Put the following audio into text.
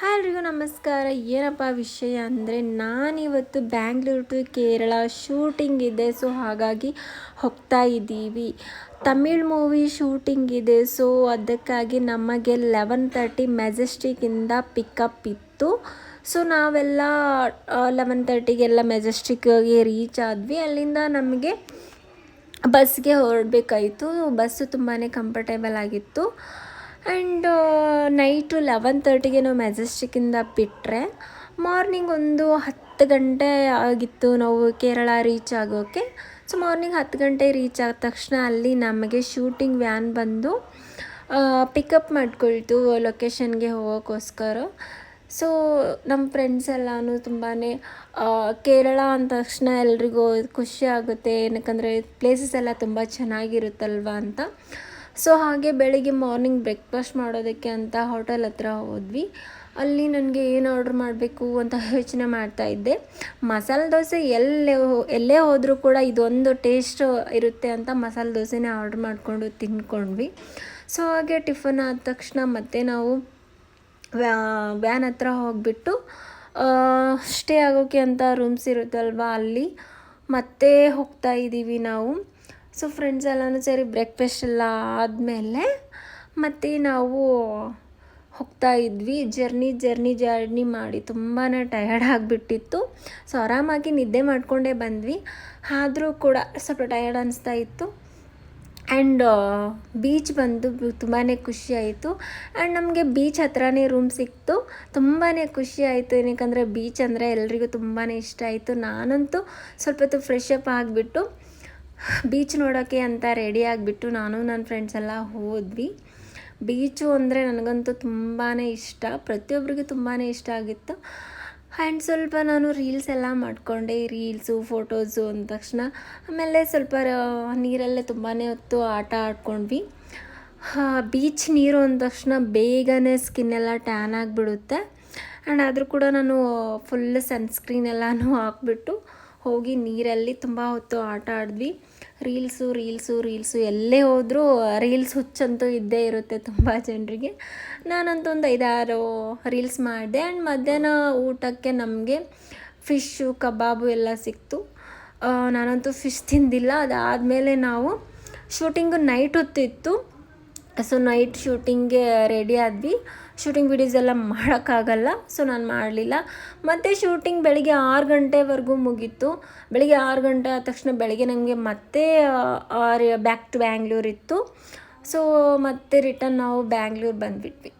Hi ಎಲ್ರಿಗೂ ನಮಸ್ಕಾರ. ಏನಪ್ಪ ವಿಷಯ ಅಂದರೆ ನಾನಿವತ್ತು ಬ್ಯಾಂಗ್ಳೂರು ಟು ಕೇರಳ ಶೂಟಿಂಗ್ ಇದೆ. ಸೊ ಹಾಗಾಗಿ ಹೋಗ್ತಾ ಇದ್ದೀವಿ. ತಮಿಳ್ ಮೂವಿ ಶೂಟಿಂಗ್ ಇದೆ. ಸೊ ಅದಕ್ಕಾಗಿ ನಮಗೆ ಲೆವೆನ್ ತರ್ಟಿ ಮೆಜೆಸ್ಟಿಕ್ಕಿಂದ ಪಿಕಪ್ ಇತ್ತು. ಸೊ ನಾವೆಲ್ಲ ಲೆವೆನ್ ತರ್ಟಿಗೆಲ್ಲ ಮೆಜೆಸ್ಟಿಕ್ಗೆ ರೀಚ್ ಆದ್ವಿ. ಅಲ್ಲಿಂದ ನಮಗೆ ಬಸ್ಗೆ ಹೊರಡಬೇಕಾಯಿತು. ಬಸ್ಸು ತುಂಬಾ ಕಂಫರ್ಟೇಬಲ್ ಆಗಿತ್ತು. ಆ್ಯಂಡ್ ನೈಟು ಲೆವೆನ್ ತರ್ಟಿಗೆ ನಾವು ಮೆಜೆಸ್ಟಿಕ್ಕಿಂದ ಬಿಟ್ಟರೆ ಮಾರ್ನಿಂಗ್ ಒಂದು ಹತ್ತು ಗಂಟೆ ಆಗಿತ್ತು ನಾವು ಕೇರಳ ರೀಚ್ ಆಗೋಕ್ಕೆ ಸೊ ಮಾರ್ನಿಂಗ್ ಹತ್ತು ಗಂಟೆ ರೀಚ್ ಆದ ತಕ್ಷಣ ಅಲ್ಲಿ ನಮಗೆ ಶೂಟಿಂಗ್ ವ್ಯಾನ್ ಬಂದು ಪಿಕಪ್ ಮಾಡ್ಕೊಳ್ತು ಲೊಕೇಶನ್ಗೆ ಹೋಗೋಕ್ಕೋಸ್ಕರ. ಸೊ ನಮ್ಮ ಫ್ರೆಂಡ್ಸ್ ಎಲ್ಲನೂ ತುಂಬಾ ಕೇರಳ ಅಂದ ತಕ್ಷಣ ಎಲ್ರಿಗೂ ಖುಷಿ ಆಗುತ್ತೆ. ಏನಕ್ಕಂದರೆ ಪ್ಲೇಸಸ್ ಎಲ್ಲ ತುಂಬ ಚೆನ್ನಾಗಿರುತ್ತಲ್ವ ಅಂತ. ಸೊ ಹಾಗೆ ಬೆಳಿಗ್ಗೆ ಮಾರ್ನಿಂಗ್ ಬ್ರೇಕ್ಫಾಸ್ಟ್ ಮಾಡೋದಕ್ಕೆ ಅಂತ ಹೋಟೆಲ್ ಹತ್ರ ಹೋದ್ವಿ. ಅಲ್ಲಿ ನನಗೆ ಏನು ಆರ್ಡ್ರ್ ಮಾಡಬೇಕು ಅಂತ ಯೋಚನೆ ಮಾಡ್ತಾ ಇದ್ದೆ. ಮಸಾಲೆ ದೋಸೆ ಎಲ್ಲೇ ಎಲ್ಲೇ ಹೋದರೂ ಕೂಡ ಇದೊಂದು ಟೇಸ್ಟ್ ಇರುತ್ತೆ ಅಂತ ಮಸಾಲೆ ದೋಸೆನೇ ಆರ್ಡ್ರ್ ಮಾಡಿಕೊಂಡು ತಿಂದ್ಕೊಂಡ್ವಿ. ಸೊ ಹಾಗೆ ಟಿಫನ್ ಆದ ತಕ್ಷಣ ಮತ್ತೆ ನಾವು ವ್ಯಾನ್ ಹತ್ರ ಹೋಗಿಬಿಟ್ಟು ಸ್ಟೇ ಆಗೋಕ್ಕೆ ಅಂತ ರೂಮ್ಸ್ ಇರುತ್ತಲ್ವ ಅಲ್ಲಿ, ಮತ್ತೆ ಹೋಗ್ತಾ ಇದ್ದೀವಿ ನಾವು. ಸೊ ಫ್ರೆಂಡ್ಸ್ ಎಲ್ಲನೂ ಸೇರಿ ಬ್ರೇಕ್ಫಾಸ್ಟ್ ಎಲ್ಲ ಆದಮೇಲೆ ಮತ್ತು ನಾವು ಹೋಗ್ತಾ ಇದ್ವಿ. ಜರ್ನಿ ಜರ್ನಿ ಜರ್ನಿ ಮಾಡಿ ತುಂಬಾ ಟಯರ್ಡ್ ಆಗಿಬಿಟ್ಟಿತ್ತು. ಸೊ ಆರಾಮಾಗಿ ನಿದ್ದೆ ಮಾಡಿಕೊಂಡೇ ಬಂದ್ವಿ. ಆದರೂ ಕೂಡ ಸ್ವಲ್ಪ ಟಯರ್ಡ್ ಅನಿಸ್ತಾ ಇತ್ತು. ಆ್ಯಂಡ್ ಬೀಚ್ ಬಂದು ತುಂಬಾ ಖುಷಿ ಆಯಿತು. ಆ್ಯಂಡ್ ನಮಗೆ ಬೀಚ್ ಹತ್ರನೇ ರೂಮ್ ಸಿಕ್ತು. ತುಂಬಾ ಖುಷಿ ಆಯಿತು. ಏನಕ್ಕೆ ಬೀಚ್ ಅಂದರೆ ಎಲ್ರಿಗೂ ತುಂಬಾ ಇಷ್ಟ ಆಯಿತು. ನಾನಂತೂ ಸ್ವಲ್ಪ ಹೊತ್ತು ಫ್ರೆಶ್ ಅಪ್ ಆಗಿಬಿಟ್ಟು ಬೀಚ್ ನೋಡೋಕ್ಕೆ ಅಂತ ರೆಡಿ ಆಗಿಬಿಟ್ಟು ನಾನು ನನ್ನ ಫ್ರೆಂಡ್ಸ್ ಎಲ್ಲ ಹೋದ್ವಿ. ಬೀಚು ಅಂದರೆ ನನಗಂತೂ ತುಂಬಾ ಇಷ್ಟ. ಪ್ರತಿಯೊಬ್ಬರಿಗೂ ತುಂಬಾ ಇಷ್ಟ ಆಗಿತ್ತು. ಆ್ಯಂಡ್ ಸ್ವಲ್ಪ ನಾನು ರೀಲ್ಸ್ ಎಲ್ಲ ಮಾಡಿಕೊಂಡೆ. ರೀಲ್ಸು ಫೋಟೋಸು ಅಂದ ತಕ್ಷಣ. ಆಮೇಲೆ ಸ್ವಲ್ಪ ನೀರಲ್ಲೇ ತುಂಬಾ ಹೊತ್ತು ಆಟ ಆಡ್ಕೊಂಡ್ವಿ. ಬೀಚ್ ನೀರು ಅಂದ ತಕ್ಷಣ ಬೇಗನೆ ಸ್ಕಿನ್ ಎಲ್ಲ ಟ್ಯಾನ್ ಆಗಿಬಿಡುತ್ತೆ. ಆ್ಯಂಡ್ ಆದರೂ ಕೂಡ ನಾನು ಫುಲ್ ಸನ್ಸ್ಕ್ರೀನ್ ಎಲ್ಲನೂ ಹಾಕ್ಬಿಟ್ಟು ಹೋಗಿ ನೀರಲ್ಲಿ ತುಂಬ ಹೊತ್ತು ಆಟ ಆಡಿದ್ವಿ. ರೀಲ್ಸು ರೀಲ್ಸು ರೀಲ್ಸು ಎಲ್ಲೇ ಹೋದರೂ ರೀಲ್ಸ್ ಹುಚ್ಚಂತೂ ಇದ್ದೇ ಇರುತ್ತೆ ತುಂಬ ಜನರಿಗೆ. ನಾನಂತೂ ಒಂದು ಐದಾರು ರೀಲ್ಸ್ ಮಾಡಿದೆ. ಆ್ಯಂಡ್ ಮಧ್ಯಾಹ್ನ ಊಟಕ್ಕೆ ನಮಗೆ ಫಿಶ್ಶು, ಕಬಾಬು ಎಲ್ಲ ಸಿಕ್ತು. ನಾನಂತೂ ಫಿಶ್ ತಿಂದಿಲ್ಲ. ಅದಾದಮೇಲೆ ನಾವು ಶೂಟಿಂಗು ನೈಟ್ ಹೊತ್ತಿತ್ತು. ಸೊ ನೈಟ್ ಶೂಟಿಂಗ್ಗೆ ರೆಡಿ ಆದ್ವಿ. ಶೂಟಿಂಗ್ ವಿಡಿಯೋಸ್ ಎಲ್ಲ ಮಾಡೋಕ್ಕಾಗಲ್ಲ. ಸೊ ನಾನು ಮಾಡಲಿಲ್ಲ. ಮತ್ತು ಶೂಟಿಂಗ್ ಬೆಳಗ್ಗೆ ಆರು ಗಂಟೆವರೆಗೂ ಮುಗೀತು. ಬೆಳಿಗ್ಗೆ ಆರು ಗಂಟೆ ಆದ ತಕ್ಷಣ ಬೆಳಗ್ಗೆ ನನಗೆ ಮತ್ತೆ ಬ್ಯಾಕ್ ಟು ಬ್ಯಾಂಗ್ಳೂರ್ ಇತ್ತು. ಸೊ ಮತ್ತೆ ರಿಟರ್ನ್ ನಾವು ಬ್ಯಾಂಗ್ಳೂರ್ ಬಂದುಬಿಟ್ವಿ.